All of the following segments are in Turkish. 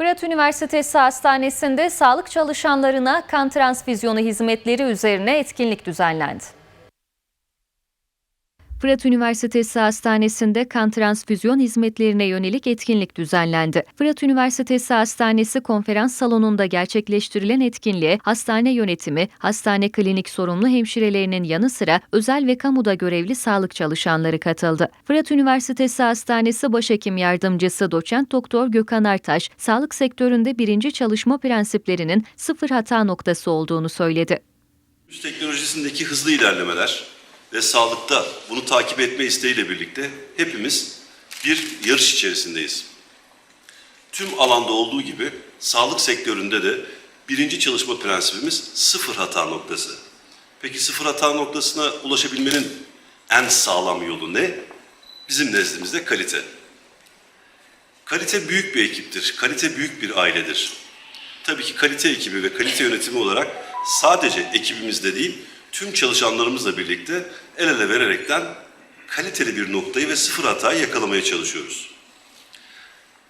Fırat Üniversitesi Hastanesi'nde sağlık çalışanlarına kan transfüzyonu hizmetleri üzerine etkinlik düzenlendi. Fırat Üniversitesi Hastanesi'nde kan transfüzyon hizmetlerine yönelik etkinlik düzenlendi. Fırat Üniversitesi Hastanesi konferans salonunda gerçekleştirilen etkinliğe hastane yönetimi, hastane klinik sorumlu hemşirelerinin yanı sıra özel ve kamuda görevli sağlık çalışanları katıldı. Fırat Üniversitesi Hastanesi Başhekim Yardımcısı Doçent Doktor Gökhan Artaş, sağlık sektöründe birinci çalışma prensiplerinin sıfır hata noktası olduğunu söyledi. Teknolojisindeki hızlı ilerlemeler ve sağlıkta bunu takip etme isteğiyle birlikte hepimiz bir yarış içerisindeyiz. Tüm alanda olduğu gibi sağlık sektöründe de birinci çalışma prensibimiz sıfır hata noktası. Peki sıfır hata noktasına ulaşabilmenin en sağlam yolu ne? Bizim nezdimizde kalite. Kalite büyük bir ekiptir. Kalite büyük bir ailedir. Tabii ki kalite ekibi ve kalite yönetimi olarak sadece ekibimizde değil, tüm çalışanlarımızla birlikte el ele vererekten kaliteli bir noktayı ve sıfır hatayı yakalamaya çalışıyoruz.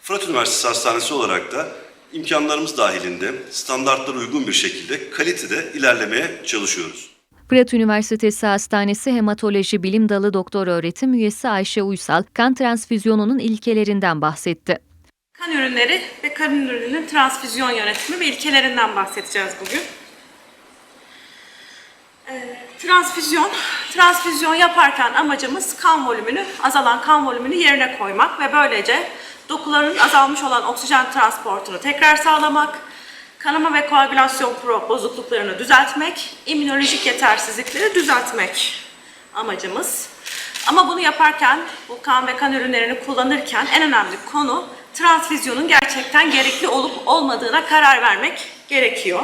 Fırat Üniversitesi Hastanesi olarak da imkanlarımız dahilinde standartlara uygun bir şekilde kalitede ilerlemeye çalışıyoruz. Fırat Üniversitesi Hastanesi Hematoloji Bilim Dalı Doktor Öğretim Üyesi Ayşe Uysal, kan transfüzyonunun ilkelerinden bahsetti. Kan ürünleri ve kan ürününün transfüzyon yönetimi ve ilkelerinden bahsedeceğiz bugün. Ee, transfüzyon, transfüzyon yaparken amacımız kan volümünü, azalan kan volümünü yerine koymak ve böylece dokuların azalmış olan oksijen transportunu tekrar sağlamak, kanama ve koagülasyon bozukluklarını düzeltmek, immünolojik yetersizlikleri düzeltmek amacımız. Ama bunu yaparken, bu kan ve kan ürünlerini kullanırken en önemli konu transfüzyonun gerçekten gerekli olup olmadığına karar vermek gerekiyor.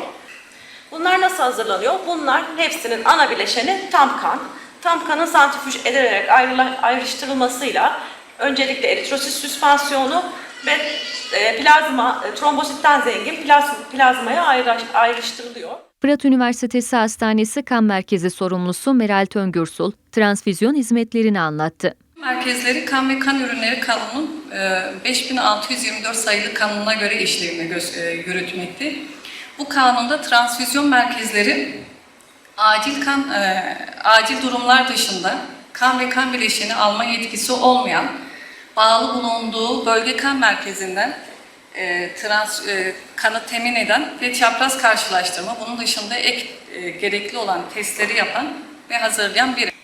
Bunlar nasıl hazırlanıyor? Bunlar hepsinin ana bileşeni tam kan. Tam kanın santrifüj edilerek ayrıştırılmasıyla öncelikle eritrosit süspansiyonu ve e, plazma, e, trombositten zengin plaz, plazmaya ayrı- ayrıştırılıyor. Fırat Üniversitesi Hastanesi Kan Merkezi sorumlusu Meral Töngürsul, transfüzyon hizmetlerini anlattı. Merkezleri kan ve kan ürünleri kanunun e, 5624 sayılı kanununa göre işlevini e, yürütmekte. Bu kanunda transfüzyon merkezleri acil kan e, acil durumlar dışında kan ve kan bileşeni alma yetkisi olmayan bağlı bulunduğu bölge kan merkezinden e, trans e, kanı temin eden ve çapraz karşılaştırma bunun dışında ek e, gerekli olan testleri yapan ve hazırlayan bir